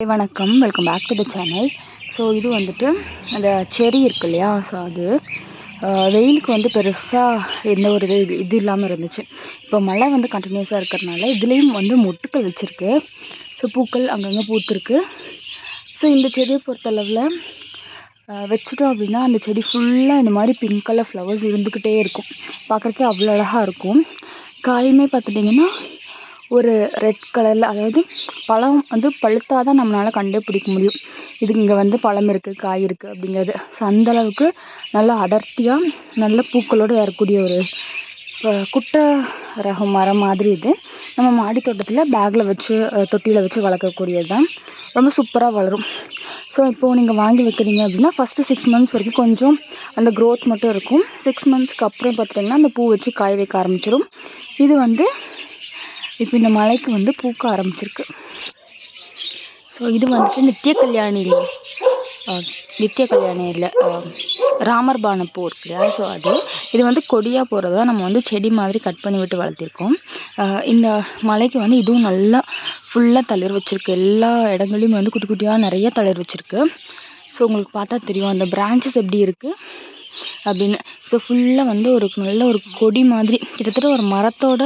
வணக்கம். Welcome back to the channel so இது வந்துட்டு அந்த செடி இருக்கு இல்லையா? ஸோ அது வெயிலுக்கு வந்து பெருசாக எந்த ஒரு இது இது இல்லாமல் இருந்துச்சு. இப்போ மழை வந்து கண்டினியூஸாக இருக்கிறதுனால இதுலேயும் வந்து மொட்டுக்கள் வச்சுருக்கு. ஸோ பூக்கள் அங்கங்கே பூத்துருக்கு. ஸோ இந்த செடியை பொறுத்தளவில் வச்சுட்டோம் அப்படின்னா அந்த செடி ஃபுல்லாக இந்த மாதிரி பிங்க் கலர் ஃப்ளவர்ஸ் இருந்துக்கிட்டே இருக்கும். பார்க்குறக்கே அவ்வளோ அழகாக இருக்கும். காயுமே பார்த்துட்டிங்கன்னா ஒரு ரெட் கலரில் அதாவது பழம் வந்து பழுத்தால் தான் நம்மளால் கண்டுபிடிக்க முடியும். இது இங்கே வந்து பழம் இருக்குது காய் இருக்குது அப்படிங்கிறது. ஸோ அந்த அளவுக்கு நல்லா அடர்த்தியாக நல்ல பூக்களோடு வரக்கூடிய ஒரு குட்டை ரகம் மரம் மாதிரி இது. நம்ம மாடி தோட்டத்தில் பேக்கில் வச்சு தொட்டியில் வச்சு வளர்க்கக்கூடியது தான் ரொம்ப சூப்பராக வளரும். ஸோ இப்போது நீங்கள் வாங்கி வைக்கிறீங்க அப்படின்னா ஃபஸ்ட்டு சிக்ஸ் மந்த்ஸ் வரைக்கும் கொஞ்சம் அந்த க்ரோத் மட்டும் இருக்கும். சிக்ஸ் மந்த்ஸ்க்கு அப்புறம் பார்த்துட்டிங்கன்னா அந்த பூ வச்சு காய வைக்க ஆரம்பிச்சிடும் இது வந்து இப்போ இந்த மலைக்கு வந்து பூக்க ஆரம்பிச்சிருக்கு. ஸோ இது வந்துட்டு நித்திய கல்யாணி நித்திய கல்யாணி இல்லை. ராமர் பான பூ இருக்கு இல்லையா? ஸோ அது. இது வந்து கொடியாக போகிறதா நம்ம வந்து செடி மாதிரி கட் பண்ணி விட்டு வளர்த்திருக்கோம். இந்த மலைக்கு வந்து இதுவும் நல்லா ஃபுல்லாக தளிர் வச்சுருக்கு. எல்லா இடங்களையும் வந்து குட்டி குட்டியாக நிறைய தளிர் வச்சுருக்கு. ஸோ உங்களுக்கு பார்த்தா தெரியும். அந்த பிரான்ச்சஸ் எப்படி இருக்குது அப்படின்னு. ஸோ ஃபுல்லாக வந்து ஒரு நல்ல ஒரு கொடி மாதிரி கிட்டத்தட்ட ஒரு மரத்தோட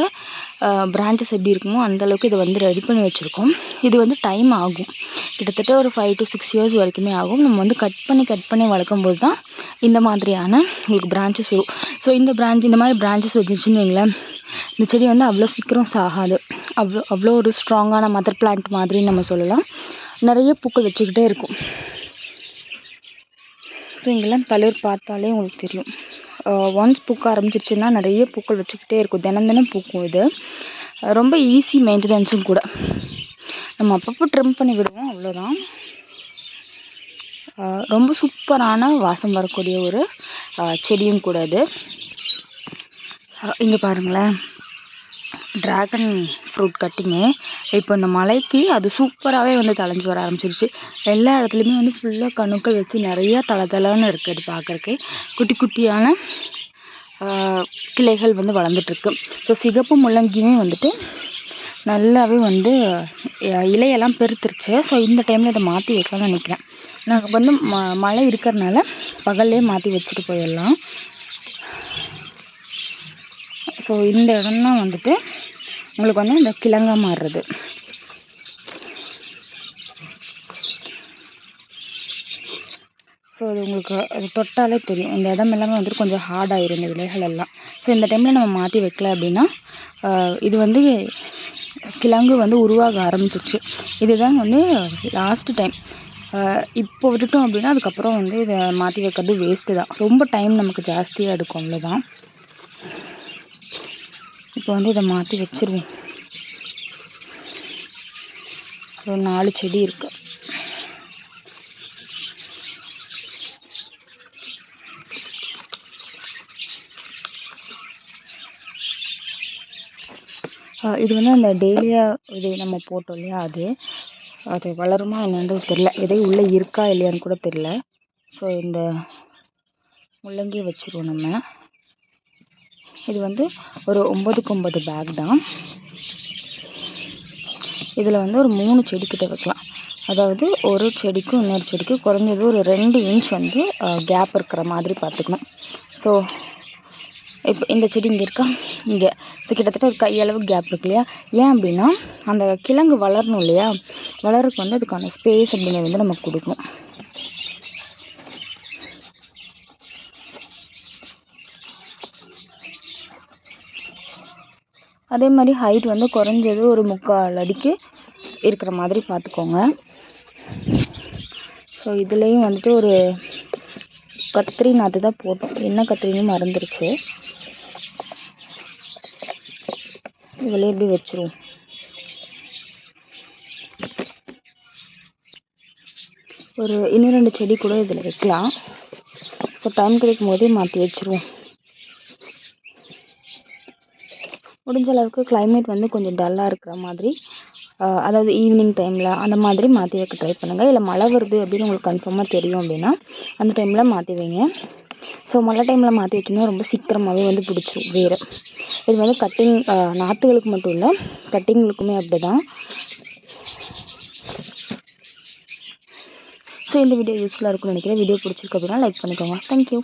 பிரான்ச்சஸ் எப்படி இருக்குமோ அந்த அளவுக்கு இதை வந்து ரெடி பண்ணி வச்சுருக்கோம். இது வந்து டைம் ஆகும். கிட்டத்தட்ட ஒரு ஃபைவ் டு சிக்ஸ் இயர்ஸ் வரைக்குமே ஆகும். நம்ம வந்து கட் பண்ணி கட் பண்ணி வளர்க்கும் போது தான் இந்த மாதிரியான உங்களுக்கு பிரான்ச்சஸ் வரும். ஸோ இந்த பிரான்ச் இந்த மாதிரி பிரான்ச்சஸ் வந்துச்சுன்னு வைங்களேன் இந்த செடி வந்து அவ்வளோ சீக்கிரம் சாகாது. அவ்வளோ அவ்வளோ ஒரு ஸ்ட்ராங்கான மதர் பிளான்ட் மாதிரி நம்ம சொல்லலாம். நிறைய பூக்கள் வச்சுக்கிட்டே இருக்கும். ஸோ இங்கெல்லாம் தளிர் பார்த்தாலே உங்களுக்கு தெரியும். ஒன்ஸ் பூக்க ஆரம்பிச்சிருச்சுன்னா நிறைய பூக்கள் வச்சுக்கிட்டே இருக்கும். தினம் தினம் பூக்கும் இது. ரொம்ப ஈஸி மெயின்டெனன்ஸும் கூட. நம்ம அப்பப்போ ட்ரிம் பண்ணி விடுவோம். அவ்வளோதான். ரொம்ப சூப்பரான வாசம் வரக்கூடிய ஒரு செடியும் கூட இது இங்கே பாருங்களேன். ட்ராகன் ஃப்ரூட் கட்டிங்கு. இப்போ இந்த மலைக்கு அது சூப்பராகவே வந்து தழைஞ்சு வர ஆரம்பிச்சிருச்சு. எல்லா இடத்துலையுமே வந்து ஃபுல்லாக கணுக்கள் வச்சு நிறையா தளதளன்னு இருக்குது அது பார்க்குறக்கு குட்டி குட்டியான கிளைகள் வந்து வளர்ந்துட்டுருக்கு. ஸோ சிகப்பு முள்ளங்கியுமே வந்துட்டு நல்லாவே வந்து இலையெல்லாம் பெருத்துருச்சு. ஸோ இந்த டைமில் இதை மாற்றி வைக்கலாம்னு நினைக்கிறேன். நாங்கள் வந்து ம மழை இருக்கிறனால பகல்லே மாற்றி வச்சுட்டு போயிடலாம். ஸோ இந்த இடம்தான் வந்துட்டு உங்களுக்கு வந்து இந்த கிழங்கா மாறுறது. ஸோ அது உங்களுக்கு அது தொட்டாலே தெரியும். இந்த இடம் எல்லாமே வந்துட்டு கொஞ்சம் ஹார்டாயிரும் இந்த விலைகள் எல்லாம். ஸோ இந்த டைமில் நம்ம மாற்றி வைக்கல அப்படின்னா இது வந்து கிழங்கு வந்து உருவாக ஆரம்பிச்சிருச்சு. இதுதான் வந்து லாஸ்ட் டைம் இப்போ விட்டுட்டோம் அப்படின்னா அதுக்கப்புறம் வந்து இதை மாற்றி வைக்கிறது வேஸ்ட்டு தான். ரொம்ப டைம் நமக்கு ஜாஸ்தியாக எடுக்கும் அவ்வளோதான் இப்போ வந்து இதை மாற்றி வச்சுருவோம். ஒரு நாலு செடி இருக்கு. ஆஹ் இது வந்து அந்த டெய்லியா இது நம்ம போட்டோம் இல்லையா அது? அது வளருமா என்னன்றது தெரில எதையும் உள்ளே இருக்கா இல்லையான்னு கூட தெரில ஸோ இந்த முள்ளங்கி வச்சுருவோம் நம்ம. இது வந்து ஒரு ஒம்பதுக்கு ஒம்பது பேக் தான். இதில் வந்து ஒரு மூணு செடி வைக்கலாம். அதாவது ஒரு செடிக்கும் இன்னொரு செடிக்கும் குறைஞ்சது ஒரு ரெண்டு இன்ச் வந்து கேப் இருக்கிற மாதிரி பார்த்துக்கணும். ஸோ இப்போ இந்த செடி இங்கே இருக்கா? இங்கே. ஸோ கிட்டத்தட்ட ஒரு கையளவு கேப் இருக்கு இல்லையா? ஏன் அப்படின்னா அந்த கிழங்கு வளரணும் இல்லையா? வளரக்கு வந்து அதுக்கான ஸ்பேஸ் அப்படிங்கிறது வந்து நமக்கு கொடுக்கணும். அதே மாதிரி ஹைட் வந்து குறைஞ்சது ஒரு முக்கால் அடிக்கு இருக்கிற மாதிரி பார்த்துக்கோங்க. ஸோ இதுலேயும் வந்துட்டு ஒரு கத்திரி நாற்று தான் போட்டோம். என்ன கத்திரின்னு மறந்துருச்சு. இதில் எப்படி வச்சிருவோம். ஒரு இன்னும் ரெண்டு செடி கூட இதில் வைக்கலாம். ஸோ டைம் கிடைக்கும் போதே மாற்றி வச்சிருவோம். முடிஞ்ச அளவுக்கு கிளைமேட் வந்து கொஞ்சம் டல்லாக இருக்கிற மாதிரி அதாவது ஈவினிங் டைமில் அந்த மாதிரி மாற்றி வைக்க ட்ரை பண்ணுங்கள் இல்லை மழை வருது அப்படின்னு உங்களுக்கு கன்ஃபார்மாக தெரியும் அப்படின்னா அந்த டைமில் மாற்றி வைங்க. ஸோ மழை டைமில் மாற்றி வச்சோன்னா ரொம்ப சீக்கிரமாகவே வந்து பிடிச்சி வேறு இது வந்து கட்டிங் நாற்றுகளுக்கு மட்டும் இல்லை கட்டிங்களுக்குமே அப்படி தான் ஸோ இந்த வீடியோ யூஸ்ஃபுல்லாக இருக்கும்னு நினைக்கிறேன். வீடியோ பிடிச்சிருக்கு அப்படின்னா லைக் பண்ணிக்கோங்க. தேங்க்யூ